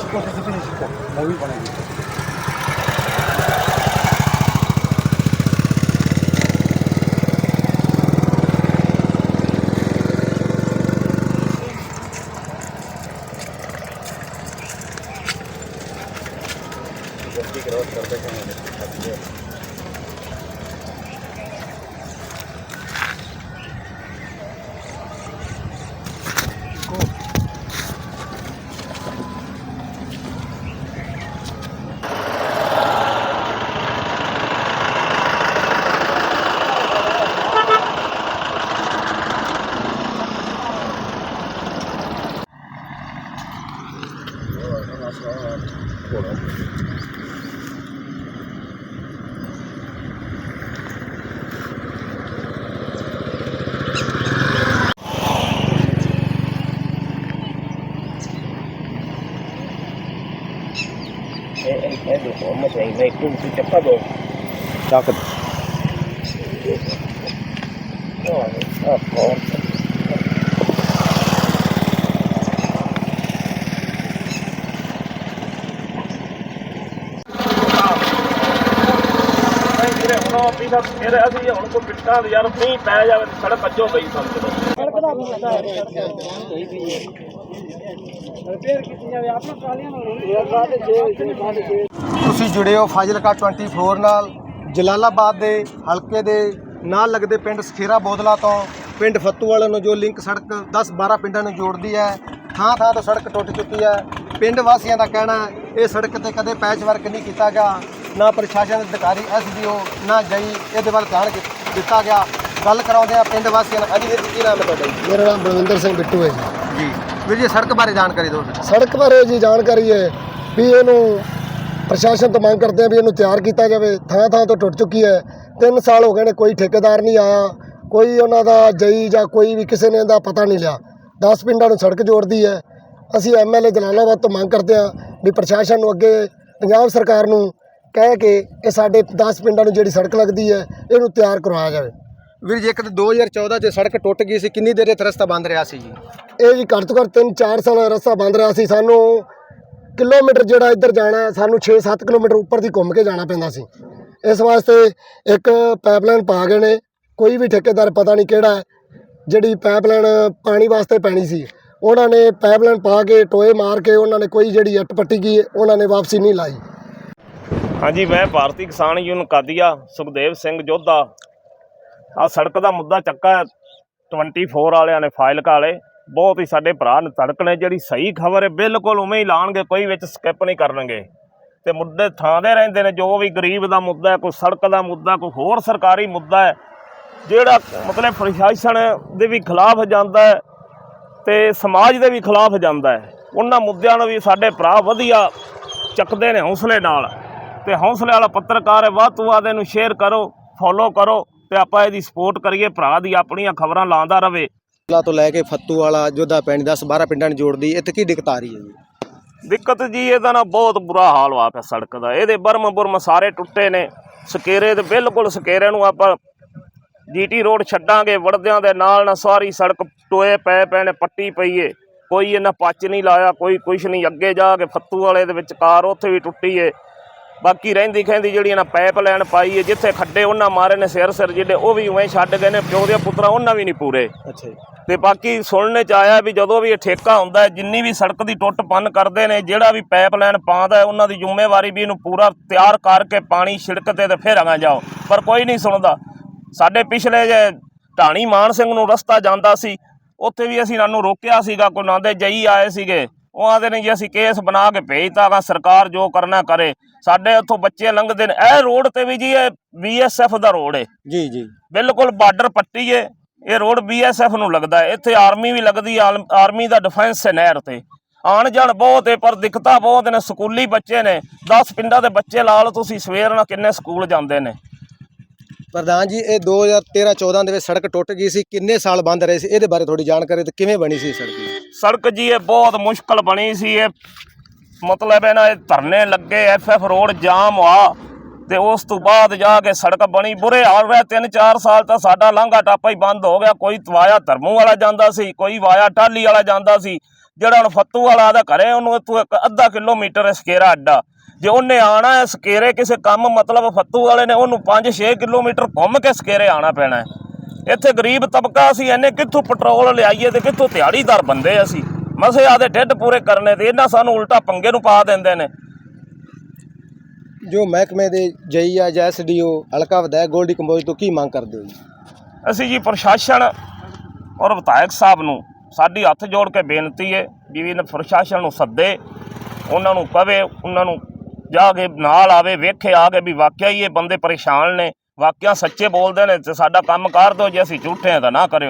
शिको से सीधे शिको मूवी बनेगी ਇਹ ਇਹ ਦੇਖੋ ਮਸੇ ਇਹ ਕੋਈ ਕੁਝ ਚੱਕਾ ਦੋ ਚੱਕ ਆ ਕੌਣ ਨਹੀਂ ਉਹ ਪਿਛਾ ਫਿਰ ਅਸੀਂ ਹੁਣ ਕੋਈ ਪਿੱਟਾਂ ਦੇ ਯਾਰ ਮੀਂਹ ਪੈ ਜਾਵੇ ਤੇ ਸੜਕ ਅੱਜੋ ਗਈ ਸਮਝ ਲਓ ਤੁਸੀਂ ਜੁੜੇ ਹੋ ਫਾਜ਼ਿਲਕਾ 24 ਨਾਲ ਜਲਾਲਾਬਾਦ ਦੇ ਹਲਕੇ ਦੇ ਨਾਲ ਲੱਗਦੇ ਪਿੰਡ ਸਖੀਰਾ ਬੋਦਲਾ ਤੋਂ ਪਿੰਡ ਫੱਤੂ ਵਾਲਾ ਨੂੰ ਜੋ ਲਿੰਕ ਸੜਕ 10 12 ਪਿੰਡਾਂ ਨੂੰ ਜੋੜਦੀ ਹੈ ਥਾਂ ਥਾਂ ਤੋਂ ਸੜਕ ਟੁੱਟ ਚੁੱਕੀ ਹੈ। ਪਿੰਡ ਵਾਸੀਆਂ ਦਾ ਕਹਿਣਾ ਇਹ ਸੜਕ ਤੇ ਕਦੇ ਪੈਚ ਵਰਕ ਨਹੀਂ ਕੀਤਾ ਗਿਆ। ਨਾ ਪ੍ਰਸ਼ਾਸਨ ਅਧਿਕਾਰੀ ਐਸਡੀਓ ਨਾ ਜਈ ਇਹਦੇ ਵੱਲ ਧਿਆਨ ਦਿੱਤਾ ਗਿਆ। ਗੱਲ ਕਰਾਉਂਦੇ ਆ ਪਿੰਡ ਵਾਸੀਆਂ ਨਾਲ। ਅਜੀ ਵੀਰ ਜੀ, ਕੀ ਨਾਮ ਹੈ ਤੁਹਾਡਾ ਜੀ? ਮੇਰਾ ਨਾਮ ਬਲਵਿੰਦਰ ਸਿੰਘ ਬਿੱਟੂ ਹੈ ਜੀ। ਜੀ। ਵੀਰ ਜੀ ਸੜਕ ਬਾਰੇ ਜਾਣਕਾਰੀ ਦਿਓ ਸੜਕ ਬਾਰੇ ਜੀ ਜਾਣਕਾਰੀ ਹੈ ਵੀ ਇਹਨੂੰ ਪ੍ਰਸ਼ਾਸਨ ਤੋਂ ਮੰਗ ਕਰਦੇ ਆ ਵੀ ਇਹਨੂੰ ਤਿਆਰ ਕੀਤਾ ਜਾਵੇ। ਥਾਂ ਥਾਂ ਤੋਂ ਟੁੱਟ ਚੁੱਕੀ ਹੈ। 3 ਸਾਲ ਹੋ ਗਏ ਨੇ ਕੋਈ ਠੇਕੇਦਾਰ ਨਹੀਂ ਆਇਆ। ਕੋਈ ਉਹਨਾਂ ਦਾ ਜਈ ਜਾਂ ਕੋਈ ਵੀ ਕਿਸੇ ਨੇ ਇਹਦਾ ਪਤਾ ਨਹੀਂ ਲਿਆ। 10 ਪਿੰਡਾਂ ਨੂੰ ਸੜਕ ਜੋੜਦੀ ਹੈ। ਅਸੀਂ ਐਮਐਲਏ ਜਲਾਲਾਬਾਦ ਤੋਂ ਮੰਗ ਕਰਦੇ ਆ ਵੀ ਪ੍ਰਸ਼ਾਸਨ ਨੂੰ ਅੱਗੇ ਪੰਜਾਬ ਸਰਕਾਰ ਨੂੰ ਕਹਿ ਕੇ ਇਹ ਸਾਡੇ 10 ਪਿੰਡਾਂ ਨੂੰ ਜਿਹੜੀ ਸੜਕ ਲੱਗਦੀ ਹੈ ਇਹਨੂੰ ਤਿਆਰ ਕਰਵਾਇਆ ਜਾਵੇ। ਵੀਰ ਜੀ ਇੱਕ ਤਾਂ 2014 'ਚ ਸੜਕ ਟੁੱਟ ਗਈ ਸੀ ਕਿੰਨੀ ਦੇਰ ਇਹ ਰਸਤਾ ਬੰਦ ਰਿਹਾ ਸੀ ਜੀ? ਇਹ ਜੀ ਘੱਟ ਤੋਂ ਘੱਟ 3-4 ਸਾਲ ਰਸਤਾ ਬੰਦ ਰਿਹਾ ਸੀ। ਸਾਨੂੰ ਕਿਲੋਮੀਟਰ ਜਿਹੜਾ ਇੱਧਰ ਜਾਣਾ ਸਾਨੂੰ 6-7 ਕਿਲੋਮੀਟਰ ਉੱਪਰ ਦੀ ਘੁੰਮ ਕੇ ਜਾਣਾ ਪੈਂਦਾ ਸੀ। ਇਸ ਵਾਸਤੇ ਇੱਕ ਪਾਈਪਲਾਈਨ ਪਾ ਗਏ ਨੇ। ਕੋਈ ਵੀ ਠੇਕੇਦਾਰ ਪਤਾ ਨਹੀਂ ਕਿਹੜਾ ਜਿਹੜੀ ਪਾਈਪਲਾਈਨ ਪਾਣੀ ਵਾਸਤੇ ਪੈਣੀ ਸੀ। ਉਹਨਾਂ ਨੇ ਪਾਈਪਲਾਈਨ ਪਾ ਕੇ ਟੋਏ ਮਾਰ ਕੇ ਉਹਨਾਂ ਨੇ ਕੋਈ ਜਿਹੜੀ ਅੱਟ ਪੱਟੀ ਗਈ ਹੈ, ਉਹਨਾਂ ਨੇ ਵਾਪਸੀ ਨਹੀਂ ਲਾਈ। ਹਾਂਜੀ, ਮੈਂ ਭਾਰਤੀ ਕਿਸਾਨ ਯੂਨੀਅਨ ਕਾਦੀਆ, ਸੁਖਦੇਵ ਸਿੰਘ ਜੋਧਾ। ਆ ਸੜਕ ਦਾ ਮੁੱਦਾ ਚੱਕਾ ਹੈ 24 ਵਾਲਿਆਂ ਨੇ ਫਾਈਲਕਾ ਕਾਲੇ ਬਹੁਤ ਹੀ ਸਾਡੇ ਭਰਾ ਨੇ ਸੜਕ ਨੇ, ਜਿਹੜੀ ਸਹੀ ਖਬਰ ਹੈ, ਬਿਲਕੁਲ ਉਵੇਂ ਹੀ ਲਾਣਗੇ, ਕੋਈ ਵਿੱਚ ਸਕਿਪ ਨਹੀਂ ਕਰਨਗੇ। ਤੇ ਮੁੱਦੇ ਥਾਂ ਦੇ ਰਹਿੰਦੇ ਨੇ, ਜੋ ਵੀ ਗਰੀਬ ਦਾ ਮੁੱਦਾ ਹੈ, ਕੋਈ ਸੜਕ ਦਾ ਮੁੱਦਾ, ਕੋਈ ਹੋਰ ਸਰਕਾਰੀ ਮੁੱਦਾ ਹੈ, ਜਿਹੜਾ ਮਤਲਬ ਪ੍ਰਸ਼ਾਸਨ ਦੇ ਵੀ ਖਿਲਾਫ ਜਾਂਦਾ ਹੈ, ਤੇ ਸਮਾਜ ਦੇ ਵੀ ਖਿਲਾਫ ਜਾਂਦਾ ਹੈ। ਉਹਨਾਂ ਮੁੱਦਿਆਂ ਨੂੰ ਵੀ ਸਾਡੇ ਭਰਾ ਵਧੀਆ ਚੱਕਦੇ ਨੇ ਹੌਸਲੇ ਨਾਲ। ਤੇ ਹੌਸਲੇ ਵਾਲਾ ਪੱਤਰਕਾਰ ਹੈ ਵੱਧ ਤੋਂ ਵੱਧ ਇਹਨੂੰ ਸ਼ੇਅਰ ਕਰੋ ਫੋਲੋ ਕਰੋ ਤੇ ਆਪਾਂ ਇਹਦੀ ਸਪੋਰਟ ਕਰੀਏ ਭਰਾ ਦੀ ਆਪਣੀਆਂ ਖਬਰਾਂ ਲਾਉਂਦਾ ਰਵੇ। ਲਾ ਤੋਂ ਲੈ ਕੇ ਫੱਤੂ ਵਾਲਾ ਜੋਧਾ ਪਿੰਡ 10 12 ਪਿੰਡਾਂ ਨੂੰ ਜੋੜਦੀ ਇੱਥੇ ਕੀ ਦਿੱਕਤ ਆ ਰਹੀ ਹੈ ਜੀ? ਦਿੱਕਤ ਜੀ ਇਹਦਾ ਨਾ ਬਹੁਤ ਬੁਰਾ ਹਾਲ ਹੋਇਆ ਪਿਆ ਸੜਕ ਦਾ। ਇਹਦੇ ਬਰਮ ਬੁਰਮ ਸਾਰੇ ਟੁੱਟੇ ਨੇ। ਸਕੇਰੇ ਦੇ ਬਿਲਕੁਲ ਸਕੇਰੇ ਨੂੰ ਆਪਾਂ ਜੀਟੀ ਰੋਡ ਛੱਡਾਂਗੇ ਵੜਦਿਆਂ ਦੇ ਨਾਲ ਨਾ ਸਾਰੀ ਸੜਕ ਟੋਏ ਪਏ ਪਏ ਨੇ ਪੱਟੀ ਪਈ ਏ। ਕੋਈ ਇਹਨਾਂ ਪੱਚ ਨਹੀਂ ਲਾਇਆ ਕੋਈ ਕੁਛ ਨਹੀਂ। ਅੱਗੇ ਜਾ ਕੇ ਫੱਤੂ ਵਾਲੇ ਦੇ ਵਿੱਚ ਕਾਰ ਉੱਥੇ ਵੀ ਟੁੱਟੀ ਏ। ਬਾਕੀ ਰਹਿੰਦੀ ਖੈਂਦੀ ਜਿਹੜੀ ਇਹਨਾਂ ਪਾਈਪ ਲਾਈਨ ਪਾਈ ਏ ਜਿੱਥੇ ਖੱਡੇ ਉਹਨਾਂ ਮਾਰੇ ਨੇ ਸਿਰ ਸਿਰ ਜਿਹੜੇ ਉਹ ਵੀ ਉਵੇਂ ਛੱਡ ਗਏ ਨੇ ਪਿਓ ਦੇ ਪੁੱਤਰਾ ਉਹਨਾਂ ਵੀ ਨਹੀਂ ਪੂਰੇ। ਅੱਛਾ ਤੇ ਬਾਕੀ ਸੁਣਨੇ ਚ ਆਇਆ ਵੀ ਜਦੋਂ ਵੀ ਇਹ ਠੇਕਾ ਹੁੰਦਾ ਹੈ ਜਿੰਨੀ ਵੀ ਸੜਕ ਦੀ ਟੁੱਟ ਪੰਨ ਕਰਦੇ ਨੇ ਜਿਹੜਾ ਵੀ ਪਾਈਪਲਾਈਨ ਪਾਉਂਦਾ ਹੈ ਉਹਨਾਂ ਦੀ ਜ਼ਿੰਮੇਵਾਰੀ ਵੀ ਇਹਨੂੰ ਪੂਰਾ ਤਿਆਰ ਕਰਕੇ ਪਾਣੀ ਛਿੜਕ ਤੇ ਤੇ ਫਿਰ ਅਗਾਂ ਜਾਓ। ਪਰ ਕੋਈ ਨਹੀਂ ਸੁਣਦਾ। ਸਾਡੇ ਪਿਛਲੇ ਜੇ ਢਾਣੀ ਮਾਨ ਸਿੰਘ ਨੂੰ ਰਸਤਾ ਜਾਂਦਾ ਸੀ ਉੱਥੇ ਵੀ ਅਸੀਂ ਇਹਨਾਂ ਨੂੰ ਰੋਕਿਆ ਸੀਗਾ ਕੋਈ ਨਾਂ ਦੇ ਜਈ ਆਏ ਸੀਗੇ। ਉਹ ਆਂਦੇ ਨੇ ਜੀ ਅਸੀਂ ਕੇਸ ਬਣਾ ਕੇ ਭੇਜਤਾ ਗਾ ਸਰਕਾਰ ਜੋ ਕਰਨਾ ਕਰੇ। ਸਾਡੇ ਉੱਥੋਂ ਬੱਚੇ ਲੰਘਦੇ ਨੇ। ਇਹ ਰੋਡ ਤੇ ਵੀ ਜੀ ਇਹ ਬੀਐਸਐਫ ਦਾ ਰੋਡ ਹੈ ਜੀ ਜੀ। ਬਿਲਕੁਲ ਬਾਰਡਰ ਪੱਟੀ ਏ। ਇਹ ਰੋਡ ਬੀਐਸਐਫ ਨੂੰ ਲੱਗਦਾ ਹੈ ਇੱਥੇ ਆਰਮੀ ਵੀ ਲੱਗਦੀ ਹੈ ਆਰਮੀ ਦਾ ਡਿਫੈਂਸ ਹੈ ਨਹਿਰ ਤੇ। ਆਣ ਜਾਣ ਬਹੁਤ ਹੈ ਪਰ ਦਿੱਕਤਾਂ ਬਹੁਤ ਨੇ। ਸਕੂਲੀ ਬੱਚੇ ਨੇ। 10 ਪਿੰਡਾਂ ਦੇ ਬੱਚੇ ਲਾ ਲਓ ਤੁਸੀਂ ਸਵੇਰ ਨਾਲ ਕਿੰਨੇ ਸਕੂਲ ਜਾਂਦੇ ਨੇ। ਪ੍ਰਧਾਨ ਜੀ ਇਹ 2013 14 ਦੇ ਵਿੱਚ ਸੜਕ ਟੁੱਟ ਗਈ ਸੀ। ਕਿੰਨੇ ਸਾਲ ਬੰਦ ਰਹੇ ਸੀ? ਇਹਦੇ ਬਾਰੇ ਥੋੜੀ ਜਾਣਕਾਰੀ ਤੇ ਕਿਵੇਂ ਬਣੀ ਸੀ ਸੜਕ? ਸੜਕ ਜੀ, ਇਹ ਬਹੁਤ ਮੁਸ਼ਕਲ ਬਣੀ ਸੀ, ਇਹ ਮਤਲਬ ਇਹ ਨਾ ਇਹ ਧਰਨੇ ਲੱਗੇ, ਐਫਐਫ ਰੋਡ ਜਾਮ ਆ, ਤੇ ਉਸ ਤੋਂ ਬਾਅਦ ਜਾ ਕੇ ਸੜਕ ਬਣੀ, ਬੁਰੇ ਹਾਲ ਰਿਹਾ 3-4 ਸਾਲ ਤਾਂ ਸਾਡਾ ਲਾਂਘਾ ਟਾਪਾ ਹੀ ਬੰਦ ਹੋ ਗਿਆ, ਕੋਈ ਵਾਇਆ ਧਰਮੂ ਵਾਲਾ ਜਾਂਦਾ ਸੀ, ਕੋਈ ਵਾਇਆ ਟਾਲੀ ਵਾਲਾ ਜਾਂਦਾ ਸੀ, ਜਿਹੜਾ ਹੁਣ ਫੱਤੂ ਵਾਲਾ ਦਾ ਘਰੇ ਉਹਨੂੰ ਇੱਥੋਂ ਇੱਕ ਅੱਧਾ ਕਿਲੋਮੀਟਰ ਹੈ ਸਕੇਰਾ ਅੱਡਾ, ਜੇ ਉਹਨੇ ਆਣਾ ਹੈ, ਸਕੇਰੇ ਕਿਸੇ ਕੰਮ ਮਤਲਬ ਫੱਤੂ ਵਾਲੇ ਨੇ, ਉਹਨੂੰ 5-6 ਕਿਲੋਮੀਟਰ ਘੁੰਮ ਕੇ ਸਕੇਰੇ ਆਣਾ ਪੈਣਾ ਹੈ। ਇੱਥੇ ਗਰੀਬ ਤਬਕਾ ਅਸੀਂ ਇਹਨੇ ਕਿੱਥੋਂ ਪੈਟਰੋਲ ਲਿਆਈਏ ਤੇ ਕਿੱਥੋਂ ਦਿਹਾੜੀਦਾਰ ਬੰਦੇ ਅਸੀਂ? ਮਸੇ ਆਦੇ ਢਿੱਡ ਪੂਰੇ ਕਰਨੇ ਤੇ ਇਹਨਾਂ ਸਾਨੂੰ ਉਲਟਾ ਪੰਗੇ ਨੂੰ ਪਾ ਦਿੰਦੇ ਨੇ। ਜੋ ਮਹਿਕਮੇ ਦੇ ਜਈ ਆ ਜਾਂ ਐਸਡੀਓ ਹਲਕਾ ਵਿਧਾਇਕ ਗੋਲਡੀ ਕੰਬੋਜ ਤੋਂ ਕੀ ਮੰਗ ਕਰਦੇ ਹੋ ਜੀ? ਅਸੀਂ ਜੀ ਪ੍ਰਸ਼ਾਸਨ ਔਰ ਵਿਧਾਇਕ ਸਾਹਿਬ ਨੂੰ ਸਾਡੀ ਹੱਥ ਜੋੜ ਕੇ ਬੇਨਤੀ ਹੈ ਵੀ ਇਹਨਾਂ ਪ੍ਰਸ਼ਾਸਨ ਨੂੰ ਸੱਦੇ ਉਹਨਾਂ ਨੂੰ ਕਵੇ ਉਹਨਾਂ ਨੂੰ ਜਾ ਕੇ ਨਾਲ ਆਵੇ ਵੇਖੇ ਆ ਕੇ ਵੀ ਵਾਕਿਆ ਹੀ ਇਹ ਬੰਦੇ ਪਰੇਸ਼ਾਨ ਨੇ। ਵਾਕਿਆ ਸੱਚੇ ਬੋਲਦੇ ਨੇ ਤੇ ਸਾਡਾ ਕੰਮ ਕਰ ਦਿਓ ਜੇ ਅਸੀਂ ਝੂਠੇ ਆ ਤਾਂ ਨਾ ਕਰਿਓ।